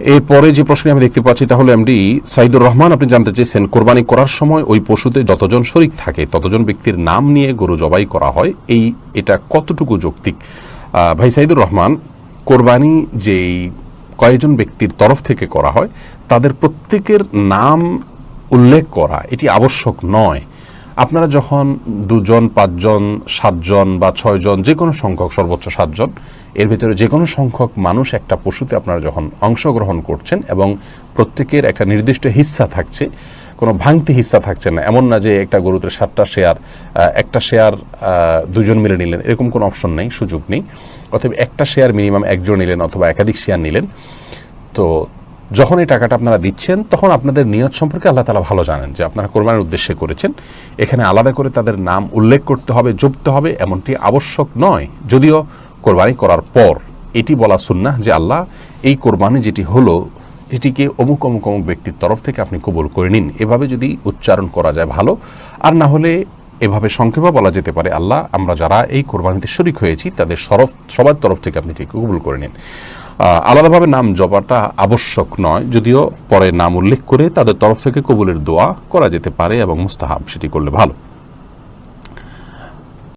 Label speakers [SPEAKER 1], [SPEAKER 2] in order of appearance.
[SPEAKER 1] এরপরে যে প্রশ্নে আমি দেখতে পাচ্ছি তাহলে এমডি সাইদুর রহমান, আপনি জানতে চেয়েছেন, কোরবানি করার সময় ওই পশুতে যতজন শরিক থাকে, ততজন ব্যক্তির নাম নিয়ে গরু জবাই করা হয়, এই, এটা কতটুকু যৌক্তিক? ভাই সাইদুর রহমান, কোরবানি যেই কয়েকজন ব্যক্তির তরফ থেকে করা হয়, তাদের প্রত্যেকের নাম উল্লেখ করা, এটি আবশ্যক নয়। আপনারা যখন দুজন, পাঁচজন, সাতজন বা ছয়জন যে কোনো সংখ্যক, সর্বোচ্চ সাতজন, এর ভিতরে যে কোনো সংখ্যক মানুষ একটা পশুতে আপনারা যখন অংশগ্রহণ করছেন এবং প্রত্যেকের একটা নির্দিষ্ট হিস্সা থাকছে, কোনো ভাঙতি হিস্সা থাকছে না, এমন না যে একটা গরুতে সাতটা শেয়ার একটা শেয়ার দুজন মিলে নিলেন, এরকম কোনো অপশন নেই, সুযোগ নেই। অথবা একটা শেয়ার মিনিমাম একজন নিলেন অথবা একাধিক শেয়ার নিলেন। তো যখন এই টাকাটা আপনারা দিচ্ছেন, তখন আপনাদের নিয়ত সম্পর্কে আল্লাহ তালা ভালো জানেন যে আপনারা কোরবানির উদ্দেশ্যে করেছেন। এখানে আলাদা করে তাদের নাম উল্লেখ করতে হবে, জপতে হবে, এমনটি আবশ্যক নয়। যদিও কোরবানি করার পর এটি বলা সুন্না যে আল্লাহ এই কোরবানি যেটি হলো, এটিকে অমুক অমুক অমুক ব্যক্তির তরফ থেকে আপনি কবুল করে নিন। এভাবে যদি উচ্চারণ করা যায় ভালো, আর না হলে এভাবে সংক্ষেপে বলা যেতে পারে, আল্লাহ, আমরা যারা এই কোরবানিতে শরিক হয়েছি, তাদের সরফ, সবার তরফ থেকে আপনি এটিকে কবুল করে নিন। আলাদাভাবে নাম জপাটা আবশ্যক নয়, যদিও পরে নাম উল্লেখ করে তাদের তরফ থেকে কবুলের দোয়া করা যেতে পারে এবং মুস্তাহাব সেটি করলে ভালো।